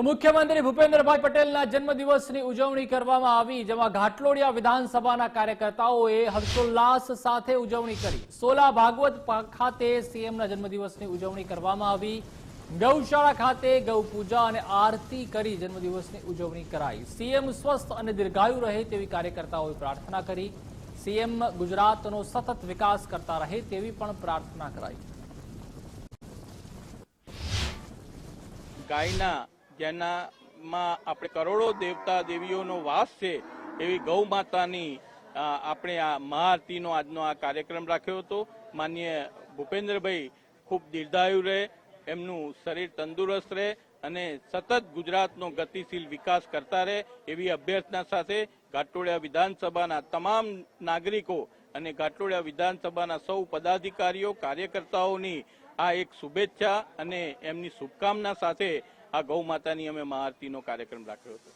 તો મુખ્યમંત્રી ભૂપેન્દ્રભાઈ પટેલના જન્મદિવસની ઉજવણી કરવામાં આવી, જેમાં ઘાટલોડિયા વિધાનસભાના કાર્યકર્તાઓએ હર્ષોલ્લાસ સાથે ઉજવણી કરી. સોલા ભાગવત ખાતે સીએમના જન્મદિવસની ઉજવણી કરવામાં આવી. ગૌશાળા ખાતે ગૌ પૂજા અને આરતી કરી જન્મદિવસની ઉજવણી કરાઈ. સીએમ સ્વસ્થ અને દીર્ઘાયુ રહે તેવી કાર્યકર્તાઓએ પ્રાર્થના કરી. સીએમ ગુજરાતનો સતત વિકાસ કરતા રહે તેવી પણ પ્રાર્થના કરાઈ. ગાયના જેનામાં આપણે કરોડો દેવતા દેવીઓનો વાસ છે, એવી ગૌ માતાની આપણે આ મહાઆરતીનો આજનો આ કાર્યક્રમ રાખ્યો હતો. માન્ય ભૂપેન્દ્રભાઈ ખૂબ દીર્ઘાયુ રહે, એમનું શરીર તંદુરસ્ત રહે અને સતત ગુજરાતનો ગતિશીલ વિકાસ કરતા રહે એવી અભ્યર્થના સાથે ઘાટોડિયા વિધાનસભાના તમામ નાગરિકો અને ઘાટોડિયા વિધાનસભાના સૌ પદાધિકારીઓ, કાર્યકર્તાઓની આ એક શુભેચ્છા અને એમની શુભકામના સાથે આ ગૌ માતાની અમે મહાઆરતીનો કાર્યક્રમ રાખ્યો હતો.